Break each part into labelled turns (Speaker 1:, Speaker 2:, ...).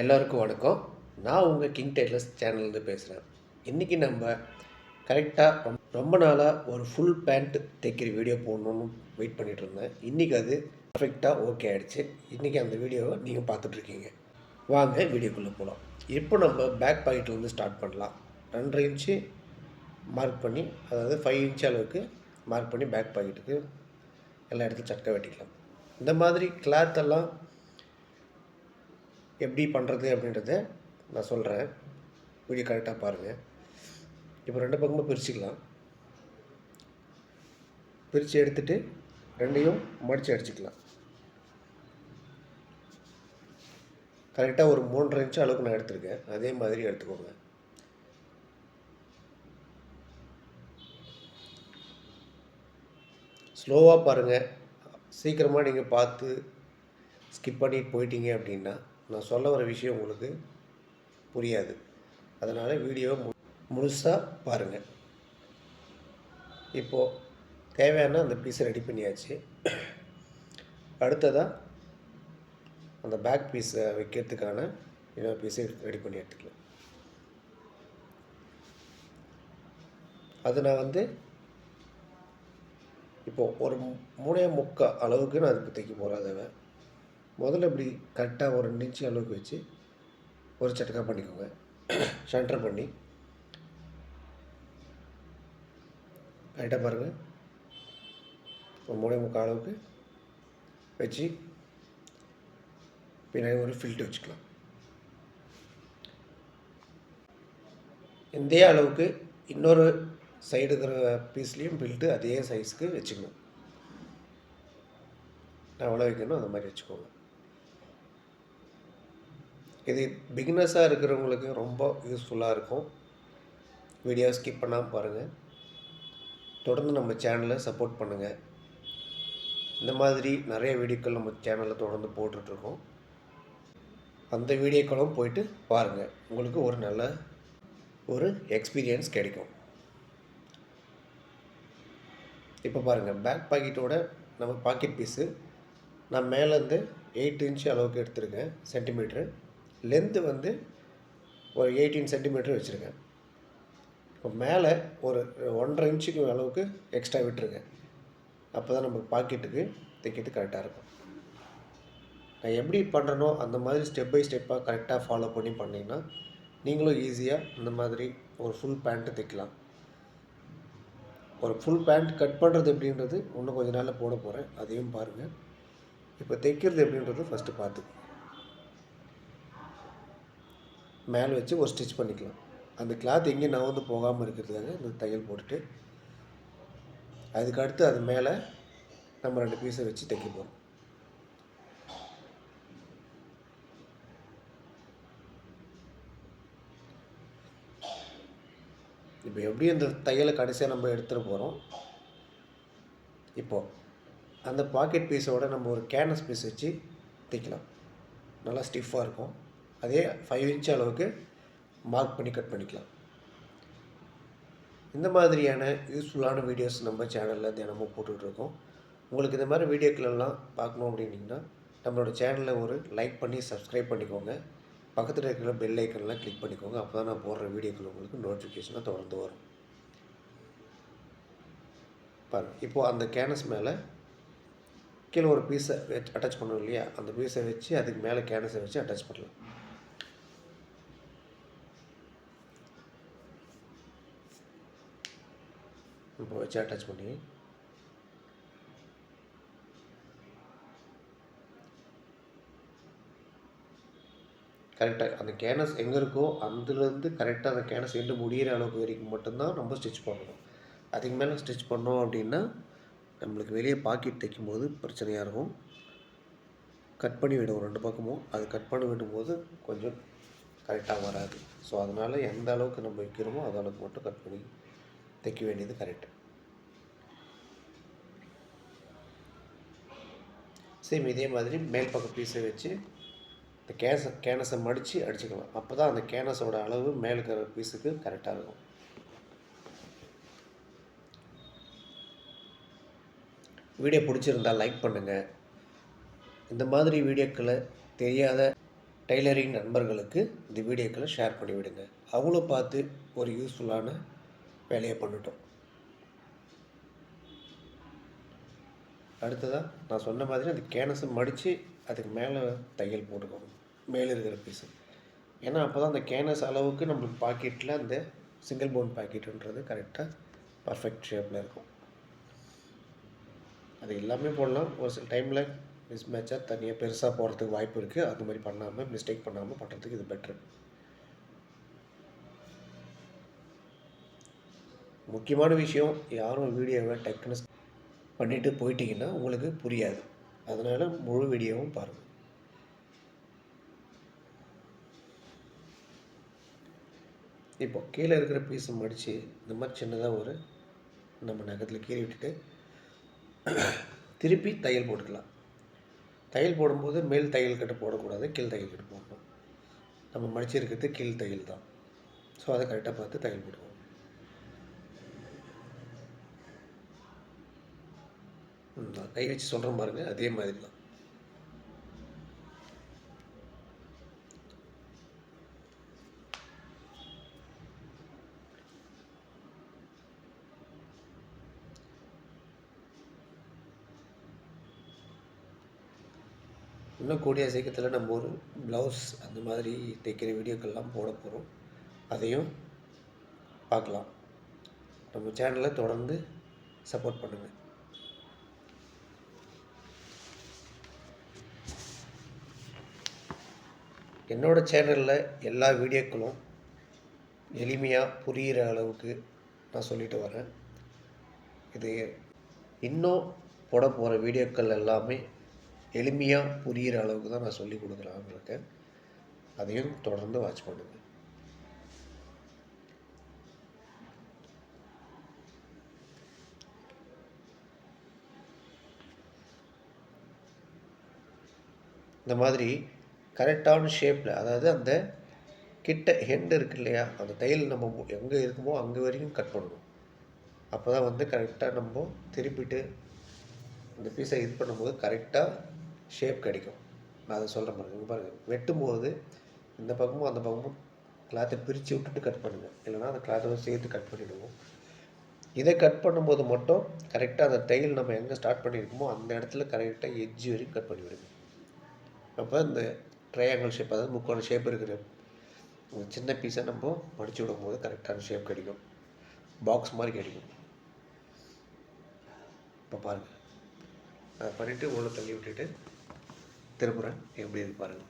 Speaker 1: எல்லோருக்கும் வணக்கம். நான் உங்கள் கிங் டெய்லர்ஸ் சேனல்லேருந்து பேசுகிறேன் இன்றைக்கி நம்ம கரெக்டாக ரொம்ப நாளாக ஒரு ஃபுல் பேண்ட் தைக்கிற வீடியோ போடணும்னு வெயிட் பண்ணிகிட்டு இருந்தேன். இன்றைக்கி அது பர்ஃபெக்டாக ஓகே ஆகிடுச்சு இன்றைக்கி அந்த வீடியோவை நீங்கள் பார்த்துட்ருக்கீங்க வாங்க வீடியோக்குள்ளே போகலாம் இப்போ நம்ம பேக் பாக்கெட்லேருந்து ஸ்டார்ட் பண்ணலாம். ரெண்டரை இன்ச்சு மார்க் பண்ணி அதாவது ஃபைவ் இன்ச் அளவுக்கு மார்க் பண்ணி பேக் பாக்கெட்டுக்கு எல்லா இடத்துலையும் சட்கை வெட்டிக்கலாம். இந்த மாதிரி கிளாத்தெல்லாம் எப்படி பண்ணுறது அப்படின்றத நான் சொல்கிறேன் வீடியோ கரெக்டாக பாருங்கள் இப்போ ரெண்டு பக்கமும் பிரிச்சுக்கலாம். பிரித்து எடுத்துட்டு ரெண்டையும் மடித்து அடிச்சுக்கலாம். கரெக்டாக ஒரு மூன்றரை இன்ச்சு அளவுக்கு நான் எடுத்திருக்கேன். அதே மாதிரி எடுத்துக்கோங்க. ஸ்லோவாக பாருங்கள் சீக்கிரமாக நீங்கள் பார்த்து ஸ்கிப் பண்ணிட்டு போயிட்டீங்க அப்படின்னா நான் சொல்ல வர விஷயம் உங்களுக்கு புரியாது. அதனால் வீடியோவை மு முழுசாக பாருங்கள் இப்போது தேவையான அந்த பீஸை ரெடி பண்ணியாச்சு. அடுத்ததாக அந்த பேக் பீஸை வைக்கிறதுக்கான இன்னொரு பீஸை ரெடி பண்ணி எடுத்துக்கலாம். அது நான் வந்து இப்போது ஒரு மூணே முக்கால் அளவுக்கு நான் அதுக்கு தைக்க போகிறேன் அதை முதல்ல இப்படி கரெக்டாக ஒரு ரெண்டு இன்ச்சு அளவுக்கு வச்சு ஒரு சட்டக்கா பண்ணிக்கோங்க. சென்டர் பண்ணி. கரெக்டாக பாருங்கள் ஒரு மூணே முக்கால் அளவுக்கு வச்சு பின்னாடி ஒரு ஃபில்ட்டு வச்சுக்கலாம். இதே அளவுக்கு இன்னொரு சைடு இருக்கிற பீஸ்லேயும் பில்ட்டு அதே சைஸ்க்கு வச்சுக்கணும். நான் எவ்வளோ வைக்கணும் அந்த மாதிரி வச்சுக்கோங்க. இது பிகினஸாக இருக்கிறவங்களுக்கு ரொம்ப யூஸ்ஃபுல்லாக இருக்கும். வீடியோ ஸ்கிப் பண்ணாமல் பாருங்கள் தொடர்ந்து நம்ம சேனலை சப்போர்ட் பண்ணுங்கள் இந்த மாதிரி நிறைய வீடியோக்கள் நம்ம சேனலில் தொடர்ந்து போட்டுட்ருக்கோம். அந்த வீடியோக்களும் போயிட்டு பாருங்கள் உங்களுக்கு ஒரு நல்ல ஒரு எக்ஸ்பீரியன்ஸ் கிடைக்கும். இப்போ பாருங்கள் பேக் பாக்கெட்டோட நம்ம பாக்கெட் பீஸு நான் மேலேருந்து எயிட் இன்ச் அளவுக்கு எடுத்திருக்கேன். சென்டிமீட்ரு லென்த்து வந்து ஒரு எயிட்டீன் சென்டிமீட்டர் வச்சுருக்கேன். இப்போ மேலே ஒரு ஒன்றரை இன்ச்சுக்கு அளவுக்கு எக்ஸ்ட்ரா விட்டுருங்க அப்போ தான் நமக்கு பாக்கெட்டுக்கு தைக்கிறது கரெக்டாக இருக்கும். நான் எப்படி பண்ணுறனோ அந்த மாதிரி ஸ்டெப் பை ஸ்டெப்பாக கரெக்டாக ஃபாலோ பண்ணி பண்ணிங்கன்னா நீங்களும் ஈஸியாக இந்த மாதிரி ஒரு ஃபுல் பேண்ட்டு தைக்கலாம். ஒரு ஃபுல் பேண்ட் கட் பண்ணுறது எப்படின்றது இன்னும் கொஞ்ச நாளில் போட போகிறேன் அதையும் பாருங்கள் இப்போ தைக்கிறது எப்படின்றது ஃபஸ்ட்டு பார்த்துக்கோங்க. மேலே வச்சு ஒரு ஸ்டிச் பண்ணிக்கலாம். அந்த கிளாத் எங்கேயும் நகர்ந்து போகாமல் இருக்கிறதுக்காக இந்த தையல் போட்டுட்டு அதுக்கு அடுத்து அது மேலே நம்ம ரெண்டு பீஸை வச்சு தைக்க போகிறோம் இப்போ எப்படி அந்த தையலை கடைசியாக நம்ம எடுத்துகிட்டு போகிறோம் இப்போது அந்த பாக்கெட் பீஸோட நம்ம ஒரு கேனஸ் பீஸ் வச்சு தைக்கலாம். நல்லா ஸ்டிஃபாக இருக்கும். அதே ஃபைவ் இன்ச் அளவுக்கு மார்க் பண்ணி கட் பண்ணிக்கலாம். இந்த மாதிரியான யூஸ்ஃபுல்லான வீடியோஸ் நம்ம சேனலில் தினமும் போட்டுட்ருக்கோம் உங்களுக்கு இந்த மாதிரி வீடியோக்களெல்லாம் பார்க்கணும் அப்படின்னிங்கன்னா நம்மளோட சேனலில் ஒரு லைக் பண்ணி சப்ஸ்கிரைப் பண்ணிக்கோங்க. பக்கத்தில் இருக்கிற பெல் ஐக்கன்லாம் கிளிக் பண்ணிக்கோங்க. அப்போ தான் நான் போடுற வீடியோக்கள் உங்களுக்கு நோட்டிஃபிகேஷனாக தொடர்ந்து வரும். பாருங்க இப்போது அந்த கேனஸ் மேலே கீழே ஒரு பீஸை வச்சு அட்டாச் பண்ணணும் இல்லையா? அந்த பீஸை வச்சு அதுக்கு மேலே கேனஸை வச்சு அட்டாச் பண்ணலாம். இப்போ வச்சு அட்டாச் பண்ணி கரெக்டாக அந்த கேனஸ் எங்கே இருக்கோ அதுலேருந்து கரெக்டாக அந்த கேனஸ் எண்டு முடிகிற அளவுக்கு வரைக்கும் மட்டும்தான் நம்ம ஸ்டிச் பண்ணணும். அதுக்கு மேலே ஸ்டிச் பண்ணோம் அப்படின்னா நம்மளுக்கு வெளியே பாக்கெட் தைக்கும்போது பிரச்சனையாக இருக்கும். கட் பண்ணி விடும் ரெண்டு பக்கமும். அது கட் பண்ணி விடும்போது கொஞ்சம் கரெக்டாக வராது. ஸோ அதனால் எந்த அளவுக்கு நம்ம வைக்கிறோமோ அந்த அளவுக்கு மட்டும் கட் பண்ணி தைக்க வேண்டியது கரெக்டு சேம் இதே மாதிரி மேல் பக்கம் பீஸை வச்சு இந்த கேஸை கேனஸை மடித்து அடிச்சுக்கலாம். அப்போ தான் அந்த கேனஸோட அளவு மேலே இருக்கிற பீஸுக்கு கரெக்டாக இருக்கும். வீடியோ பிடிச்சிருந்தா லைக் பண்ணுங்கள் இந்த மாதிரி வீடியோக்களை தெரியாத டெய்லரிங் நண்பர்களுக்கு இந்த வீடியோக்களை ஷேர் பண்ணிவிடுங்க. அவங்களும் பார்த்து ஒரு யூஸ்ஃபுல்லான வேலையை பண்ணட்டும். அடுத்ததாக நான் சொன்ன மாதிரி அந்த கேனஸை மடித்து அதுக்கு மேலே தையல் போட்டுக்கணும் மேலே இருக்கிற பீஸு ஏன்னா அப்போ தான் அந்த கேனஸ் அளவுக்கு நம்மளுக்கு பாக்கெட்டில் அந்த சிங்கிள் போன் பாக்கெட்டுன்றது கரெக்டாக பர்ஃபெக்ட் ஷேப்பில் இருக்கும். அது எல்லாமே போடலாம். ஒரு சில டைமில் மிஸ் மேட்சாக தனியாக பெருசாக போகிறதுக்கு வாய்ப்பு இருக்குது அது மாதிரி பண்ணாமல் மிஸ்டேக் பண்ணாமல் பண்ணுறதுக்கு இது பெட்ரு முக்கியமான விஷயம் யாரும் வீடியோவை டக்குன்னு பண்ணிவிட்டு போயிட்டீங்கன்னா உங்களுக்கு புரியாது. அதனால் முழு வீடியோவும் பாருங்கள் இப்போ கீழே இருக்கிற பீஸை மடித்து இந்த மாதிரி சின்னதாக ஒரு நம்ம நகத்தில் கீறி விட்டுட்டு திருப்பி தையல் போட்டுக்கலாம். தையல் போடும்போது மேல் தையல் கட்டு போடக்கூடாது கீழ் தையல் கட்டு போடணும். நம்ம மடிச்சிருக்கிறது கீழ் தையல் தான். ஸோ அதை கரெக்டாக பார்த்து தையல் போடுவோம் ம், நான் கை வச்சு சொல்கிறேன் பாருங்க அதே மாதிரி தான் இன்னும் கூடிய சீக்கிரத்தில் நம்ம ஒரு ப்ளவுஸ் அந்த மாதிரி தைக்கிற வீடியோக்கள்லாம் போட போகிறோம் அதையும் பார்க்கலாம். நம்ம சேனலை தொடர்ந்து சப்போர்ட் பண்ணுங்கள் என்னோடய சேனலில் எல்லா வீடியோக்களும் எளிமையாக புரிகிற அளவுக்கு நான் சொல்லிட்டு வரேன். இது இன்னும் போட போகிற வீடியோக்கள் எல்லாமே எளிமையாக புரிகிற அளவுக்கு தான் நான் சொல்லி கொடுக்குறான்னு இருக்கேன். அதையும் தொடர்ந்து வாட்ச் பண்ணுங்கள் இந்த மாதிரி கரெக்டான ஷேப்பில் அதாவது அந்த கிட்ட ஹெண்ட் இருக்கு இல்லையா அந்த தையல் நம்ம எங்கே இருக்குமோ அங்கே வரைக்கும் கட் பண்ணணும். அப்போ தான் வந்து கரெக்டாக நம்ம திருப்பிட்டு இந்த பீஸை இது பண்ணும்போது கரெக்டாக ஷேப் கிடைக்கும். நான் அதை சொல்கிறேன் மாதிரி பாருங்கள் வெட்டும்போது இந்த பக்கமும் அந்த பக்கமும் கிளாத்தை பிரித்து விட்டுட்டு கட் பண்ணுங்கள் இல்லைன்னா அந்த கிளாத்தை சேர்த்து கட் பண்ணிவிடுவோம் இதை கட் பண்ணும்போது மட்டும் கரெக்டாக அந்த தையல் நம்ம எங்கே ஸ்டார்ட் பண்ணியிருக்கோமோ அந்த இடத்துல கரெக்டாக எஜ்ஜி வரைக்கும் கட் பண்ணிவிடுங்க. அப்போ இந்த ட்ரையாங்கிள் ஷேப் அதாவது முக்கோண ஷேப் இருக்கிற சின்ன பீஸை நம்ம மடிச்சு விடும்போது கரெக்டான ஷேப் கிடைக்கும். பாக்ஸ் மாதிரி கிடைக்கும். இப்போ பாருங்கள் அதை பண்ணிவிட்டு உள்ளே தள்ளி விட்டுட்டு திரும்புகிறேன் எப்படி இருக்கு பாருங்கள்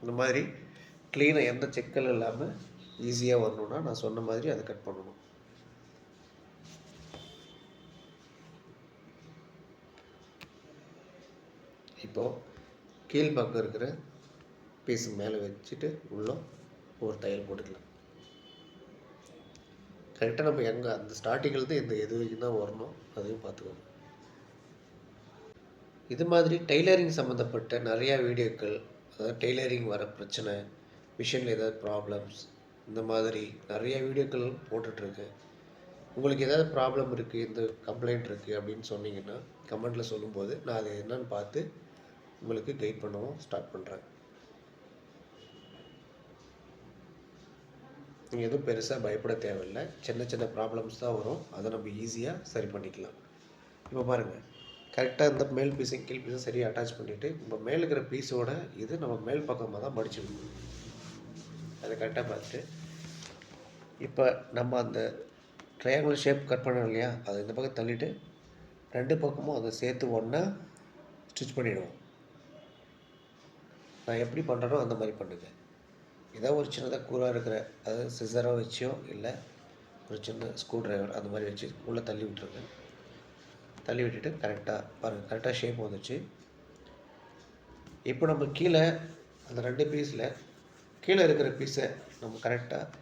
Speaker 1: இந்த மாதிரி க்ளீனாக எந்த செக்கல் இல்லாமல் ஈஸியாக வரணும்னா நான் சொன்ன மாதிரி அதை கட் பண்ணணும். இப்போது கீழ்பக்கம் இருக்கிற பீஸ் மேலே வச்சுட்டு உள்ளே ஒரு தையல் போட்டுக்கலாம். கரெக்டாக நம்ம எங்கே அந்த ஸ்டார்டிங்லேருந்து இந்த எது வரைக்கும் தான் வரணும் அதையும் பார்த்துக்கோங்க. இது மாதிரி டெய்லரிங் சம்மந்தப்பட்ட நிறையா வீடியோக்கள் அதாவது டெய்லரிங் வர பிரச்சனை மிஷினில் ஏதாவது ப்ராப்ளம்ஸ் இந்த மாதிரி நிறைய வீடியோக்கள் போட்டுட்ருக்கேன் உங்களுக்கு ஏதாவது ப்ராப்ளம் இருக்குது இந்த கம்ப்ளைண்ட் இருக்குது அப்படின்னு சொன்னீங்கன்னா கமெண்ட்டில் சொல்லும்போது நான் அது என்னன்னு பார்த்து உங்களுக்கு கைட் பண்ணவும் ஸ்டார்ட் பண்ணுறேன் நீங்கள் எதுவும் பெருசாக பயப்பட தேவையில்லை. சின்ன சின்ன ப்ராப்ளம்ஸ் தான் வரும். அதை நம்ம ஈஸியாக சரி பண்ணிக்கலாம். இப்போ பாருங்கள் கரெக்டாக இந்த மேல் பீஸையும் கீழ் பீஸும் சரியாக அட்டாச் பண்ணிவிட்டு இப்போ மேல் இருக்கிற பீஸோட இது நம்ம மேல் பக்கமாக தான் மடிச்சிடணும் அதை கரெக்டாக பார்த்துட்டு இப்போ நம்ம அந்த ட்ரையாங்கிள் ஷேப் கட் பண்ணோம் இல்லையா? அதை இந்த பக்கம் தள்ளிட்டு ரெண்டு பக்கமும் அதை சேர்த்து ஒன்றா ஸ்டிச் பண்ணிவிடுவோம் நான் எப்படி பண்ணுறனோ அந்த மாதிரி பண்ணுங்கள் ஏதாவது ஒரு சின்னதாக கூராக இருக்கிற அதாவது சிசரோ வச்சோ இல்லை ஒரு சின்ன ஸ்க்ரூ டிரைவர் அந்த மாதிரி வச்சு உள்ளே தள்ளி விட்டுருங்க. தள்ளி விட்டுட்டு கரெக்டாக பாருங்கள் கரெக்டாக ஷேப் வந்துச்சு இப்போ நம்ம கீழே அந்த ரெண்டு பீஸில் கீழே இருக்கிற பீஸை நம்ம கரெக்டாக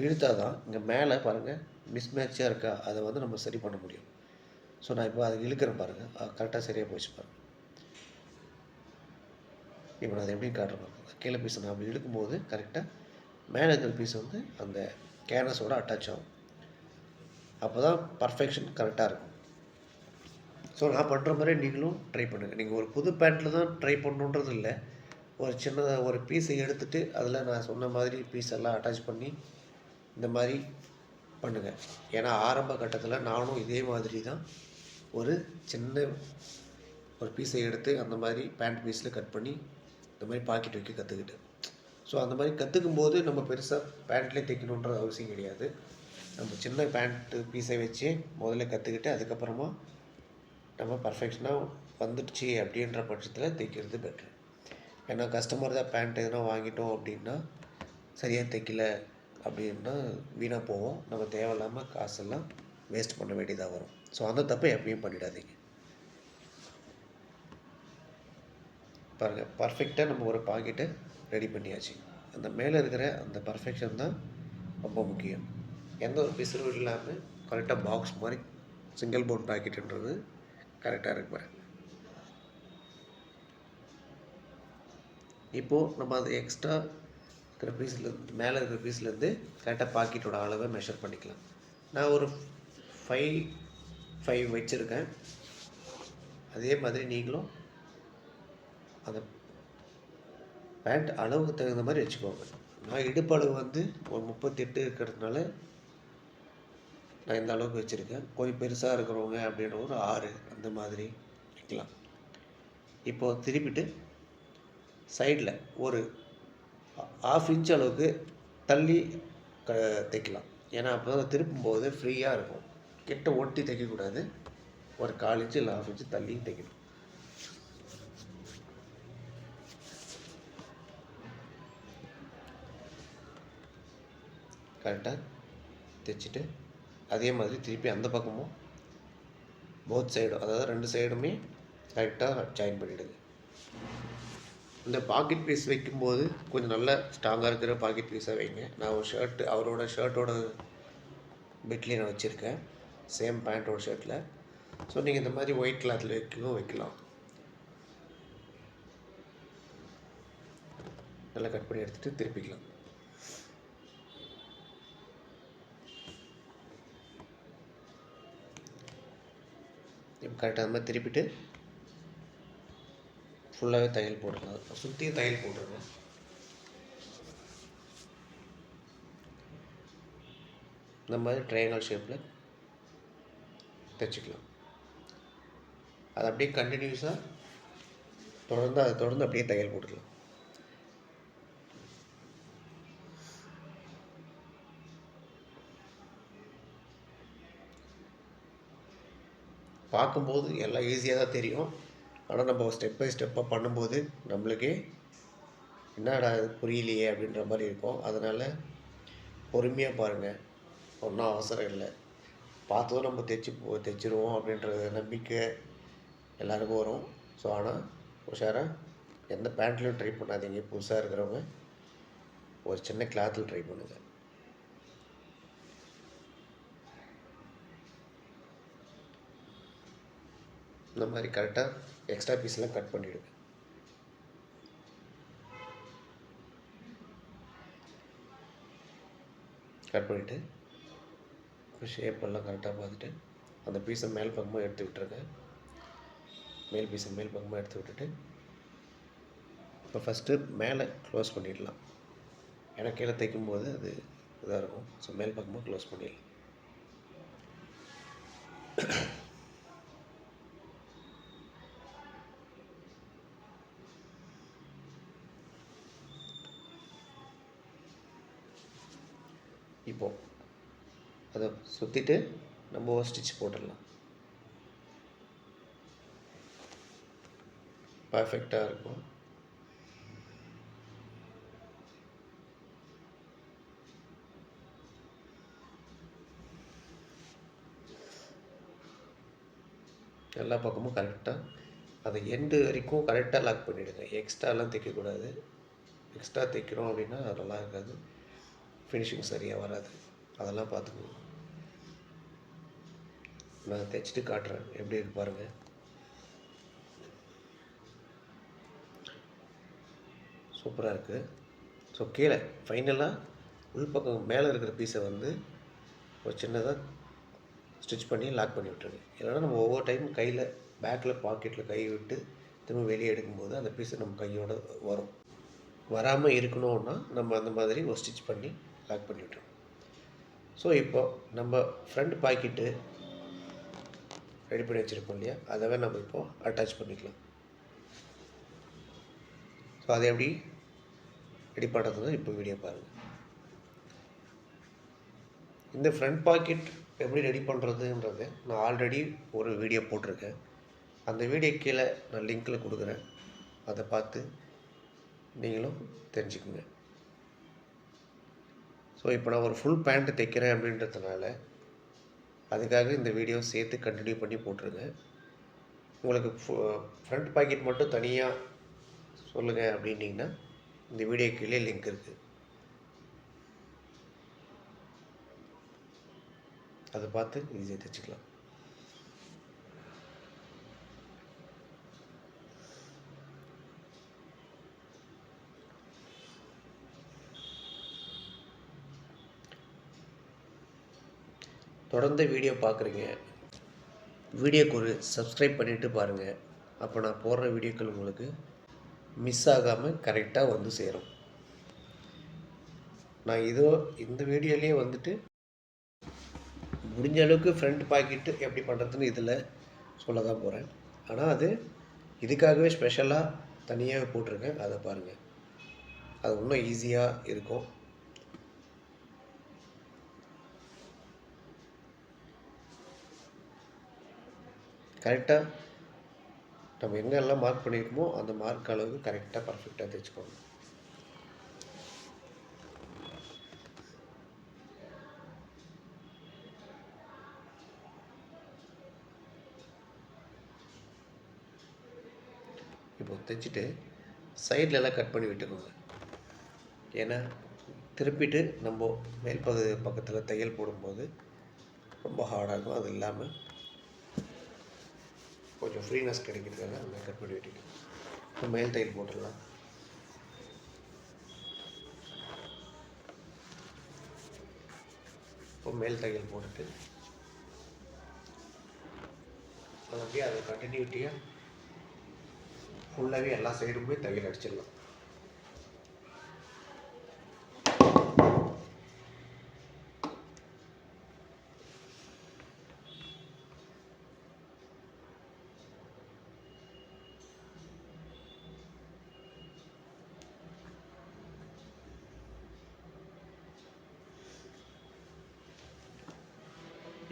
Speaker 1: இழுத்தால் தான் இங்கே மேலே பாருங்கள் மிஸ்மேட்சாக இருக்கா? அதை வந்து நம்ம சரி பண்ண முடியும். ஸோ நான் இப்போ அதை இழுக்கிறேன் பாருங்கள் கரெக்டாக சரியாக போச்சு பாருங்கள் இப்போ நான் அதை எப்படி காட்டுறேன் கீழே பீஸை நான் அப்படி இழுக்கும்போது கரெக்டாக மேலே இருக்கிற பீஸ் வந்து அந்த கேனஸோட அட்டாச் ஆகும். அப்போ தான் பர்ஃபெக்ஷன் கரெக்டாக இருக்கும். ஸோ நான் பண்ணுற மாதிரி நீங்களும் ட்ரை பண்ணுங்கள் நீங்கள் ஒரு புது பேண்ட்டில் தான் ட்ரை பண்ணணுன்றது இல்லை. ஒரு சின்னதாக ஒரு பீஸை எடுத்துகிட்டு அதில் நான் சொன்ன மாதிரி பீஸ் எல்லாம் அட்டாச் பண்ணி இந்த மாதிரி பண்ணுங்கள் ஏன்னா ஆரம்ப கட்டத்தில் நானும் இதே மாதிரி தான் ஒரு சின்ன ஒரு பீஸை எடுத்து அந்த மாதிரி பேண்ட் பீஸில் கட் பண்ணி இந்த மாதிரி பாக்கெட் வைக்க கற்றுக்கிட்டேன் ஸோ அந்த மாதிரி கற்றுக்கும் போது நம்ம பெருசாக பேண்ட்லேயே தைக்கணுன்ற அவசியம் கிடையாது. நம்ம சின்ன பேண்ட்டு பீஸை வச்சு முதல்ல கற்றுக்கிட்டு அதுக்கப்புறமா நம்ம பர்ஃபெக்ஷனாக வந்துடுச்சு அப்படின்ற பட்சத்தில் தைக்கிறது பெட்ரு ஏன்னா கஸ்டமர் தான் பேண்ட் எதனா வாங்கிட்டோம் அப்படின்னா சரியாக தைக்கல அப்படின்னா வீணாக போவோம் நம்ம தேவையில்லாமல் காசெல்லாம் வேஸ்ட் பண்ண வேண்டியதாக வரும். ஸோ அந்த தப்பை எப்பயும் பண்ணிடாதீங்க. பாருங்கள் பர்ஃபெக்டாக நம்ம ஒரு பாக்கெட்டை ரெடி பண்ணியாச்சு. அந்த மேலே இருக்கிற அந்த பர்ஃபெக்ஷன் தான் ரொம்ப முக்கியம். எந்த ஒரு பிசுறும் இல்லாமல் கரெக்டாக பாக்ஸ் மாதிரி சிங்கிள் போன் பாக்கெட்டுன்றது கரெக்டாக இருக்கு பாருங்கள் இப்போது நம்ம அது எக்ஸ்ட்ரா இருக்கிற பீஸ்லேருந்து மேலே இருக்கிற பீஸ்லேருந்து கரெக்டாக பாக்கெட்டோட அளவை மெஷர் பண்ணிக்கலாம். நான் ஒரு ஃபைவ் ஃபைவ் வச்சுருக்கேன். அதே மாதிரி நீங்களும் அந்த பேண்ட் அளவுக்கு தகுந்த மாதிரி வச்சுக்கோங்க. நான் இடுப்பு அளவு வந்து ஒரு முப்பத்தெட்டு இருக்கிறதுனால நான் இந்த அளவுக்கு வச்சுருக்கேன். கொஞ்சம் பெருசாக இருக்கிறவங்க அப்படின்ற ஒரு ஆறு அந்த மாதிரி வைக்கலாம். இப்போது திருப்பிட்டு சைடில் ஒரு ஆஃப் இன்ச் அளவுக்கு தள்ளி க தைக்கலாம். ஏன்னா அப்போ தான் திருப்பும்போது ஃப்ரீயாக இருக்கும். கிட்ட ஒட்டி தைக்கக்கூடாது. ஒரு கால் இன்ச்சு இல்லை ஆஃப் இன்ச்சு தள்ளி தைக்கணும். கரெக்டாக தைச்சிட்டு அதே மாதிரி திருப்பி அந்த பக்கமும் போத் சைடும் அதாவது ரெண்டு சைடுமே கரெக்டாக ஜாயின் பண்ணிவிடுங்க இந்த பாக்கெட் பீஸ் வைக்கும்போது கொஞ்சம் நல்ல ஸ்ட்ராங்காக இருக்கிற பாக்கெட் பீஸாக வைங்க. நான் ஒரு ஷர்ட்டு அவரோட ஷர்ட்டோட பெட்லேயே நான் வச்சுருக்கேன். சேம் பேண்ட்டோட ஷர்ட்டில் ஸோ நீங்கள் இந்த மாதிரி ஒயிட் கிளாத்தில் வைக்கவும் வைக்கலாம். நல்லா கட் பண்ணி எடுத்துகிட்டு திருப்பிக்கலாம். கரெக்டாக அந்த மாதிரி திருப்பிட்டு ஃபுல்லாகவே தையல் போட்டுடலாம் சுற்றியும் தையல் போட்டுருங்க இந்த மாதிரி ட்ரையாங்கல் ஷேப்பில் தைச்சிக்கலாம். அது அப்படியே கண்டினியூஸாக தொடர்ந்து அதை தொடர்ந்து அப்படியே தையல் போட்டுக்கலாம். பார்க்கும்போது எல்லாம் ஈஸியாக தான் தெரியும். ஆனால் நம்ம ஸ்டெப் பை ஸ்டெப்பாக பண்ணும்போது நம்மளுக்கே என்னடா இது புரியலையே அப்படின்ற மாதிரி இருக்கும். அதனால் பொறுமையாக பாருங்கள் ஒன்றும் அவசரம் இல்லை. பார்த்ததும் நம்ம தைச்சி தைச்சிருவோம் அப்படின்ற நம்பிக்கை எல்லாருக்கும் வரும். ஸோ ஆனால் உஷாராக எந்த பேண்ட்லையும் ட்ரை பண்ணாதீங்க. புதுசாக இருக்கிறவங்க ஒரு சின்ன கிளாத்தில் ட்ரை பண்ணுங்கள் இந்த மாதிரி கரெக்டாக எக்ஸ்ட்ரா பீஸ்லாம் கட் பண்ணிவிடுங்க கட் பண்ணிவிட்டு ஷேப்பெல்லாம் கரெக்டாக பார்த்துட்டு அந்த பீஸை மேல் பக்கமாக எடுத்து விட்டுருங்க. மேல் பீஸை மேல் பக்கமாக எடுத்து விட்டுட்டு இப்போ ஃபஸ்ட்டு மேலே க்ளோஸ் பண்ணிடலாம். ஏன்னா கீழே தைக்கும்போது அது இதாக இருக்கும். ஸோ மேல் பக்கமாக க்ளோஸ் பண்ணிடலாம். இப்போது அதை சுற்றிட்டு நம்ம ஒரு ஸ்டிச் போட்டுடலாம். பர்ஃபெக்டாக இருக்கும். எல்லா பக்கமும் கரெக்டாக அதை எண்டு வரைக்கும் கரெக்டாக லாக் பண்ணிவிடுங்க எக்ஸ்ட்ராலாம் தைக்கக்கூடாது எக்ஸ்ட்ரா தைக்கிறோம் அப்படின்னா அது நல்லா இருக்காது. ஃபினிஷிங் சரியாக வராது. அதெல்லாம் பார்த்துக்கணும் நான் தைச்சிட்டு காட்டுறேன். எப்படி இருக்கு பாருங்கள் சூப்பராக இருக்குது ஸோ கீழே ஃபைனலாக உள்பக்கம் மேலே இருக்கிற பீஸை வந்து ஒரு சின்னதாக ஸ்டிச் பண்ணி லாக் பண்ணி விட்டுருங்க. இல்லைன்னா நம்ம ஒவ்வொரு டைம் கையில் பேக்கில் பாக்கெட்டில் கை விட்டு திரும்ப வெளியே எடுக்கும்போது அந்த பீஸை நம்ம கையோடு வரும். வராமல் இருக்கணும்னா நம்ம அந்த மாதிரி ஒரு ஸ்டிச் பண்ணி பேக் பண்ணி விட்டுரும் ஸோ இப்போ நம்ம ஃப்ரண்ட் பாக்கெட்டு ரெடி பண்ணி வச்சுருக்கோம் இல்லையா? அதவே நம்ம இப்போது அட்டாச் பண்ணிக்கலாம். ஸோ அதை எப்படி? ரெடி பண்ணுறதுன்னு இப்போ வீடியோ பாருங்கள் இந்த ஃப்ரண்ட் பாக்கெட் எப்படி ரெடி பண்ணுறதுன்றது நான் ஆல்ரெடி ஒரு வீடியோ போட்டிருக்கேன். அந்த வீடியோ கீழே நான் லிங்க்கில் கொடுக்குறேன். அதை பார்த்து நீங்களும் தெரிஞ்சுக்குங்க. ஸோ இப்போ நான் ஒரு ஃபுல் பேண்ட்டு தைக்கிறேன் அப்படின்றதுனால அதுக்காக இந்த வீடியோ சேர்த்து கண்டினியூ பண்ணி போட்டிருங்க உங்களுக்கு ஃப்ரண்ட் பாக்கெட் மட்டும் தனியாக சொல்லுங்கள் அப்படின்னிங்கன்னா இந்த வீடியோ கீழே லிங்க் இருக்குது அதை பார்த்து ஈஸியாக தைச்சிக்கலாம். தொடர்ந்து வீடியோ பார்க்குறீங்க வீடியோக்கு ஒரு சப்ஸ்கிரைப் பண்ணிவிட்டு பாருங்கள் அப்போ நான் போடுற வீடியோக்கள் உங்களுக்கு மிஸ் ஆகாமல் கரெக்டாக வந்து சேரும். நான் இதோ இந்த வீடியோலேயே வந்துட்டு முடிஞ்ச அளவுக்கு ஃப்ரண்ட் பாக்கெட்டு எப்படி பண்ணுறதுன்னு இதில் சொல்ல தான் போகிறேன் ஆனால் அது இதுக்காகவே ஸ்பெஷலாக தனியாக போட்டிருக்கேன். அதை பாருங்கள் அது இன்னும் ஈஸியாக இருக்கும். கரெக்டாக நம்ம எங்கெல்லாம் மார்க் பண்ணியிருக்கோமோ அந்த மார்க் அளவுக்கு கரெக்டாக பர்ஃபெக்டாக தைச்சுக்கோங்க இப்போ தைச்சிட்டு சைடில் எல்லாம் கட் பண்ணி விட்டுக்கோங்க. ஏன்னா திருப்பிட்டு நம்ம மேல் பகுதி பக்கத்தில் தையல் போடும்போது ரொம்ப ஹார்டாகும் அது இல்லாமல் கொஞ்சம் ஃப்ரீனஸ் கிடைக்கிறதுக்காக அந்த கட் பண்ணி வெட்டிக்கலாம் இப்போ மேல் தையல் போட்டுடலாம். இப்போ மேல் தையல் போட்டுட்டு அது அப்படியே அதை கண்டினியூட்டியாக ஃபுல்லாகவே எல்லா சைடுமே தையல் அடிச்சிடலாம்.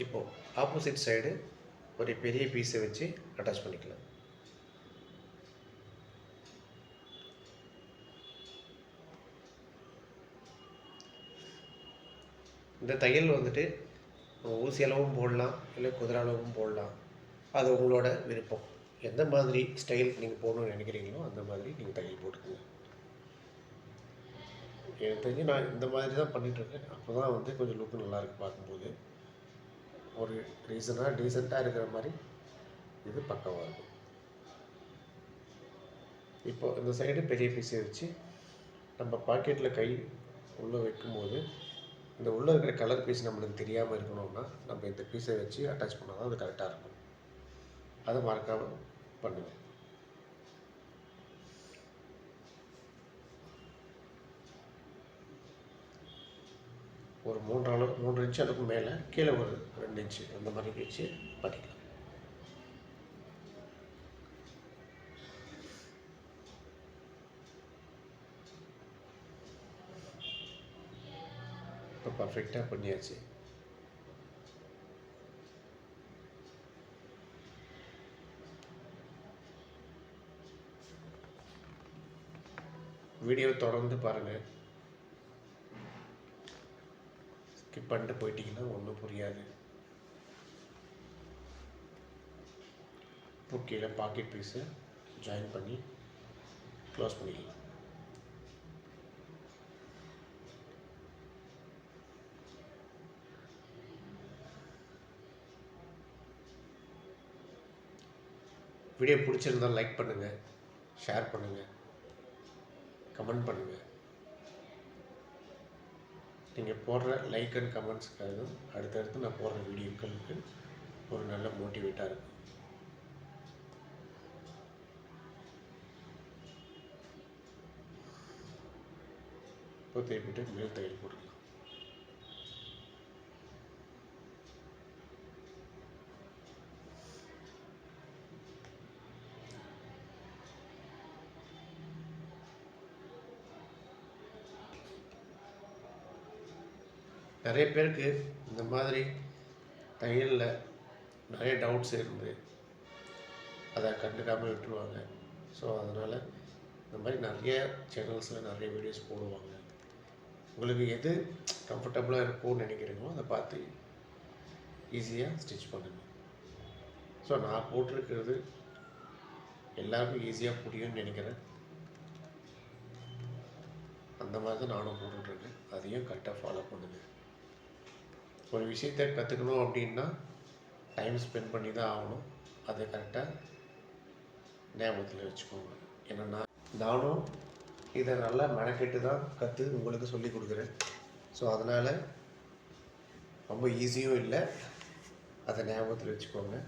Speaker 1: இப்போது ஆப்போசிட் சைடு ஒரு பெரிய பீஸை வச்சு அட்டாச் பண்ணிக்கலாம். இந்த தையல் வந்துட்டு ஊசி அளவும் போடலாம் இல்லை குதிரை அளவும் போடலாம். அது உங்களோட விருப்பம். எந்த மாதிரி ஸ்டைல் நீங்கள் போடணும்னு நினைக்கிறீங்களோ அந்த மாதிரி நீங்கள் தையல் போட்டுக்கோங்க. எனக்கு தெரிஞ்சு நான் இந்த மாதிரி தான் பண்ணிகிட்ருக்கேன் அப்போ தான் வந்து கொஞ்சம் லுக்கு நல்லாயிருக்கு பார்க்கும்போது. ஒரு ரீசனாக டீசெண்டாக இருக்கிற மாதிரி இது பக்கவாக இருக்கும். இப்போ இந்த சைடு பெரிய பீஸை வச்சு நம்ம பாக்கெட்டில் கை உள்ளே வைக்கும்போது இந்த உள்ளே இருக்கிற கலர் பீஸ் நம்மளுக்கு தெரியாமல் இருக்கணும்னா நம்ம இந்த பீஸை வச்சு அட்டாச் பண்ணால் தான் அது கரெக்டாக இருக்கும். அதை மறக்காமல் பண்ணுவேன் ஒரு மூன்று அளவு மூன்று இன்ச்சு அதுக்கு மேலே கீழே ஒரு ரெண்டு இன்ச்சு அந்த மாதிரி வச்சு பதிக்கலாம் இப்போ பர்ஃபெக்டாக பண்ணியாச்சு. வீடியோ தொடர்ந்து பாருங்கள் ஸ்கிப் பண்ணிட்டு போயிட்டீங்கன்னா ஒன்றும் புரியாது. இப்போ கீழே பாக்கெட் பீஸை ஜாயின் பண்ணி க்ளோஸ் பண்ணிக்கலாம். வீடியோ பிடிச்சிருந்தால் லைக் பண்ணுங்கள் ஷேர் பண்ணுங்கள் கமெண்ட் பண்ணுங்கள் நீங்கள் போடுற லைக் அண்ட் கமெண்ட்ஸ்க்காக தான் அடுத்தடுத்து நான் போடுற வீடியோக்களுக்கு ஒரு நல்ல மோட்டிவேட்டாக இருக்கும். இப்போ திருப்பிட்டு மேல் தையல் போடுங்க நிறைய பேருக்கு இந்த மாதிரி தையலில் நிறைய டவுட்ஸ் இருந்து அதை கண்டுக்காமல் விட்டுருவாங்க. ஸோ அதனால் இந்த மாதிரி நிறைய சேனல்ஸில் நிறைய வீடியோஸ் போடுவாங்க. உங்களுக்கு எது கம்ஃபர்டபுளாக இருக்கும்னு நினைக்கிறீங்களோ அதை பார்த்து ஈஸியாக ஸ்டிச் பண்ணுங்கள் ஸோ நான் போட்டிருக்கிறது எல்லாருக்கும் ஈஸியாக புரியும்னு நினைக்கிறேன். அந்த மாதிரி தான் நானும் போட்டுட்ருக்கேன் அதையும் கரெக்டாக ஃபாலோ பண்ணுங்கள் ஒரு விஷயத்தை கற்றுக்கணும் அப்படின்னா டைம் ஸ்பெண்ட் பண்ணி தான் ஆகணும். அதை கரெக்டாக ஞாபகத்தில் வச்சுக்கோங்க. ஏன்னா நான் நானும் இதை நல்லா மெனக்கெட்டு தான் கற்று உங்களுக்கு சொல்லி கொடுக்குறேன். ஸோ அதனால் ரொம்ப ஈஸியும் இல்லை. அதை ஞாபகத்தில் வச்சுக்கோங்க.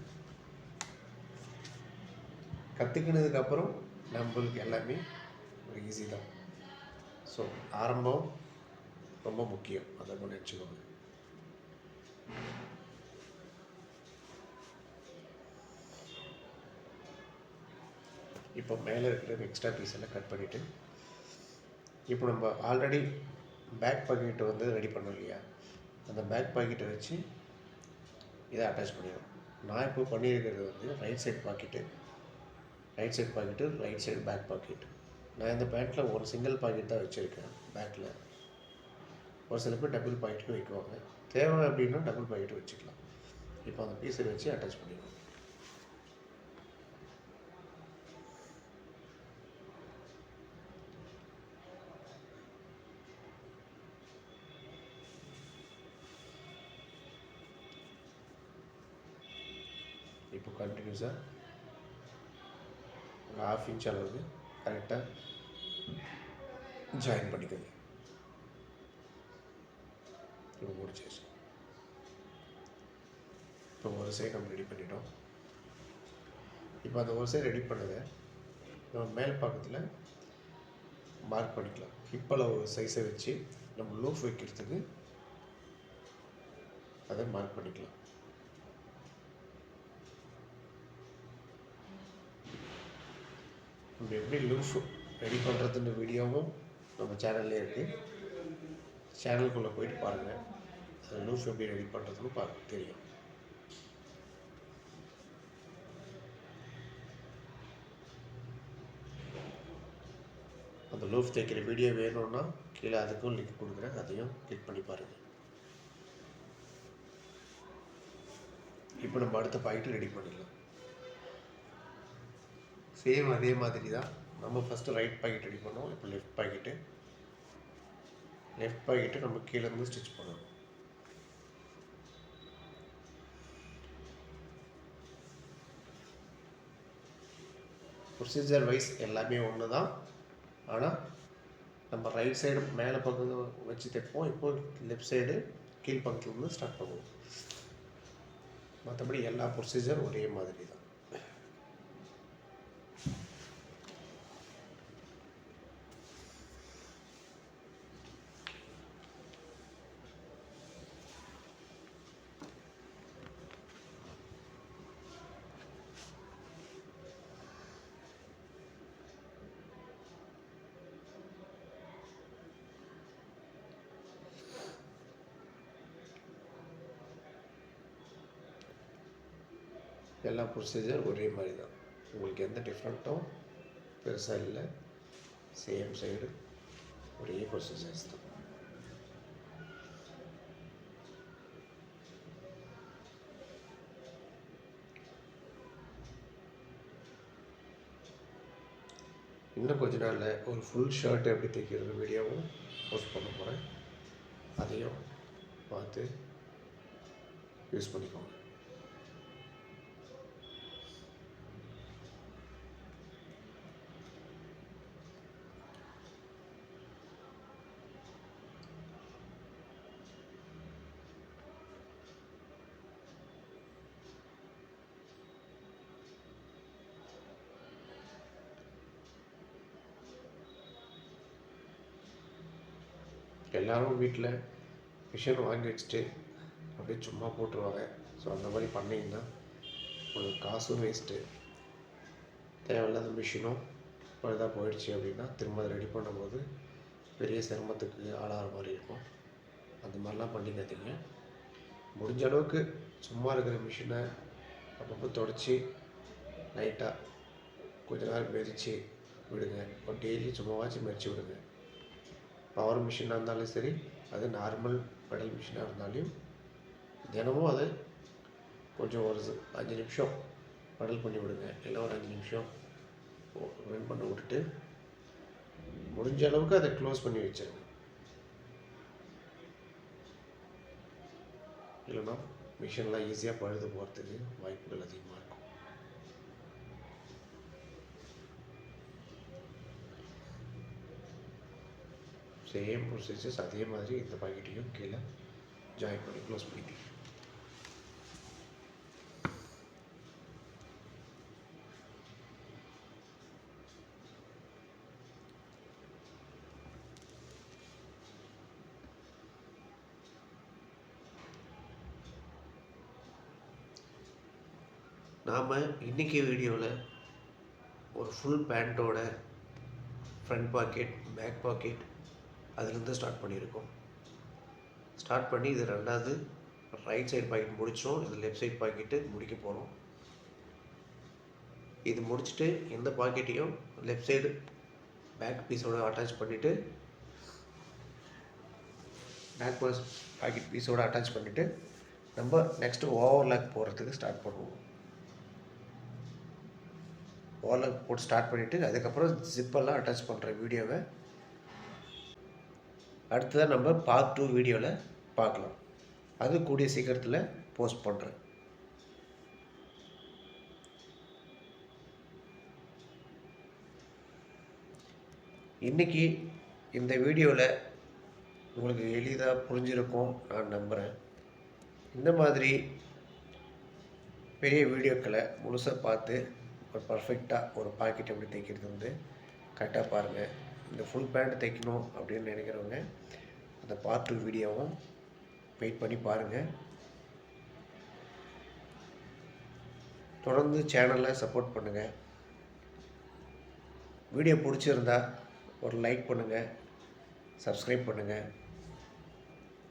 Speaker 1: கற்றுக்கினதுக்கப்புறம் நம்மளுக்கு எல்லாமே ஒரு ஈஸி தான். ஸோ ஆரம்பம் ரொம்ப முக்கியம். அதை கூட நினச்சிக்கோங்க. இப்போ மேலே இருக்கிற எக்ஸ்ட்ரா பீஸ் எல்லாம் கட் பண்ணிவிட்டு இப்போ நம்ம ஆல்ரெடி பேக் பாக்கெட் வந்து ரெடி பண்ணோம் இல்லையா? அந்த பேக் பாக்கெட்டை வச்சு இதை அட்டாச் பண்ணிடுவோம் நான் இப்போ பண்ணியிருக்கிறது வந்து right side pocket right side pocket right side back pocket நான் இந்த பேண்ட்டில் ஒரு சிங்கிள் பாக்கெட் தான் வச்சுருக்கேன் பேக்கில் ஒரு சில பேர் டபுள் பாக்கெட்டும் வைக்குவாங்க. தேவை அப்படின்னா டபுள் பாக்கெட் வச்சுக்கலாம் இப்போ அந்த பீஸை வச்சு அட்டாச் பண்ணிடுவோம் இப்போ கண்டினியூஸாக ஒரு ஹாஃப் இன்ச் அளவுக்கு கரெக்டாக ஜாயின் பண்ணிக்கோங்க இப்போ முடிச்சாச்சு இப்போ ஒரு சைடு நம்ம ரெடி பண்ணிட்டோம். இப்போ அந்த ஒரு சைடு ரெடி பண்ணதை நம்ம மேல் பக்கத்தில் மார்க் பண்ணிக்கலாம். ஹிப்பளவு சைஸை வச்சு நம்ம லூஃப் வைக்கிறதுக்கு அதை மார்க் பண்ணிக்கலாம். நம்ம எப்படி லூஃப் ரெடி பண்ணுறதுன்ற வீடியோவும் நம்ம சேனல்லே இருக்குது சேனலுக்குள்ளே போயிட்டு பாருங்கள் அந்த லூஃப் எப்படி ரெடி பண்ணுறதுன்னு பார்க்க தெரியும். அந்த லூஃப் தைக்கிற வீடியோ வேணும்னா கீழே அதுக்கும் லிங்க் கொடுக்குறேன். அதையும் கிளிக் பண்ணி பாருங்கள் இப்போ நம்ம அடுத்த பாயிண்ட் ரெடி பண்ணிடலாம். சேம் அதே மாதிரி தான் நம்ம ஃபஸ்ட்டு ரைட் பாக்கெட் ரெடி பண்ணோம் இப்போ லெஃப்ட் பாக்கெட்டு லெஃப்ட் பாக்கெட்டு நம்ம கீழே இருந்து ஸ்டிச் பண்ணணும். ப்ரொசீஜர் வைஸ் எல்லாமே ஒன்று தான் ஆனால் நம்ம ரைட் சைடு மேலே பக்கம் வச்சு தைப்போம். இப்போ லெஃப்ட் சைடு கீழ் பக்கத்துலேருந்து ஸ்டார்ட் பண்ணுவோம். மற்றபடி எல்லா ப்ரொசீஜர் ஒரே மாதிரி தான் எல்லா ப்ரொசீஜர் ஒரே மாதிரி தான் உங்களுக்கு எந்த டிஃப்ரெண்ட்டும் பெருசாக இல்லை. சேம் சைடு ஒரே ப்ரொசீஜர்ஸ் தான். இன்னும் கொஞ்ச நாளில் ஒரு ஃபுல் ஷர்ட் எப்படி தைக்கிறது வீடியோவும் போஸ்ட் பண்ண போகிறேன் அதையும் பார்த்து யூஸ் பண்ணிக்கோங்க. எல்லோரும் வீட்டில் மிஷின் வாங்கி வச்சுட்டு அப்படியே சும்மா போட்டுருவாங்க. ஸோ அந்த மாதிரி பண்ணிங்கன்னா உங்களுக்கு காசும் வேஸ்ட்டு தேவையில்லாத மிஷினும் பழுதாக போயிடுச்சு அப்படின்னா திரும்ப அதை ரெடி பண்ணும்போது பெரிய சிரமத்துக்கு ஆளாகிற மாதிரி இருக்கும். அந்த மாதிரிலாம் பண்ணிக்காதீங்க. முடிஞ்ச அளவுக்கு சும்மா இருக்கிற மிஷினை அப்பப்போ தொடச்சி லைட்டாக கொஞ்ச நேரம் மெதித்து விடுங்க. டெய்லி சும்மாவாச்சும் மெரிச்சு விடுங்க. பவர் மிஷினாக இருந்தாலும் சரி அது நார்மல் பெடல் மிஷினாக இருந்தாலும் தினமும் அதை கொஞ்சம் ஒரு அஞ்சு நிமிஷம் பெடல் பண்ணி விடுங்க. இல்லை ஒரு அஞ்சு நிமிஷம் ரன் பண்ண விட்டுட்டு முடிஞ்ச அளவுக்கு அதை க்ளோஸ் பண்ணி வச்சிருங்க. இல்லைன்னா மிஷின்லாம் ஈஸியாக பழுது போகிறதுக்கு வாய்ப்புகள் அதிகமாக இருக்கும் சேம் ப்ரொசீஜர்ஸ் அதே மாதிரி இந்த பாக்கெட்டையும் கீழே ஜாயின் பண்ணி க்ளோஸ் பண்ணிக்கலாம் நாம் இன்றைக்கி வீடியோவில் ஒரு ஃபுல் பேண்ட்டோட ஃப்ரண்ட் பாக்கெட் பேக் பாக்கெட் அதுலேருந்து ஸ்டார்ட் பண்ணியிருக்கோம். ஸ்டார்ட் பண்ணி இது ரெண்டாவது ரைட் சைடு பாக்கெட் முடித்தோம். இது லெஃப்ட் சைடு பாக்கெட்டு முடிக்க போகிறோம் இது முடிச்சுட்டு இந்த பாக்கெட்டையும் லெஃப்ட் சைடு பேக் பீஸோட அட்டாச் பண்ணிவிட்டு பேக் பர்ஸ் பாக்கெட் பீஸோட அட்டாச் பண்ணிவிட்டு நம்ம நெக்ஸ்ட்டு ஓவர்லாக் போடுறதுக்கு ஸ்டார்ட் பண்ணுவோம். ஓவர்லாக் போட்டு ஸ்டார்ட் பண்ணிவிட்டு அதுக்கப்புறம் ஜிப்பெல்லாம் அட்டாச் பண்ணுற வீடியோவை அடுத்ததாக நம்ம பார்ட் டூ வீடியோவில் பார்க்கலாம். அது கூடிய சீக்கிரத்தில் போஸ்ட் பண்ணுறேன் இன்றைக்கி இந்த வீடியோவில் உங்களுக்கு எளிதாக புரிஞ்சிருக்கும் நான் நம்புகிறேன் இந்த மாதிரி பெரிய வீடியோக்களை முழுசாக பார்த்து ஒரு பர்ஃபெக்டாக ஒரு பாக்கெட் எப்படி தைக்கிறது வந்து கரெக்டாக பாருங்கள் இந்த ஃபுல் பேண்ட் தைக்கணும் அப்படின்னு நினைக்கிறவங்க அந்த பார்ட் டூ வீடியோவும் வெயிட் பண்ணி பாருங்கள் தொடர்ந்து சேனலை சப்போர்ட் பண்ணுங்கள் வீடியோ பிடிச்சிருந்தா ஒரு லைக் பண்ணுங்கள் சப்ஸ்கிரைப் பண்ணுங்கள்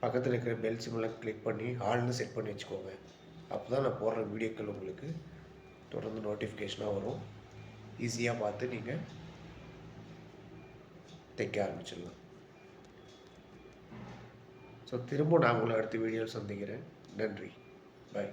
Speaker 1: பக்கத்தில் இருக்கிற பெல் சிம்மில் கிளிக் பண்ணி ஆள்னு செட் பண்ணி வச்சுக்கோங்க. அப்போ தான் நான் போடுற வீடியோக்கள் உங்களுக்கு தொடர்ந்து நோட்டிஃபிகேஷனாக வரும். ஈஸியாக பார்த்து நீங்கள் தைக்க ஆரம்பிச்சிடலாம். ஸோ திரும்ப நான் உங்களை அடுத்த வீடியோவில் சந்திக்கிறேன். நன்றி. பை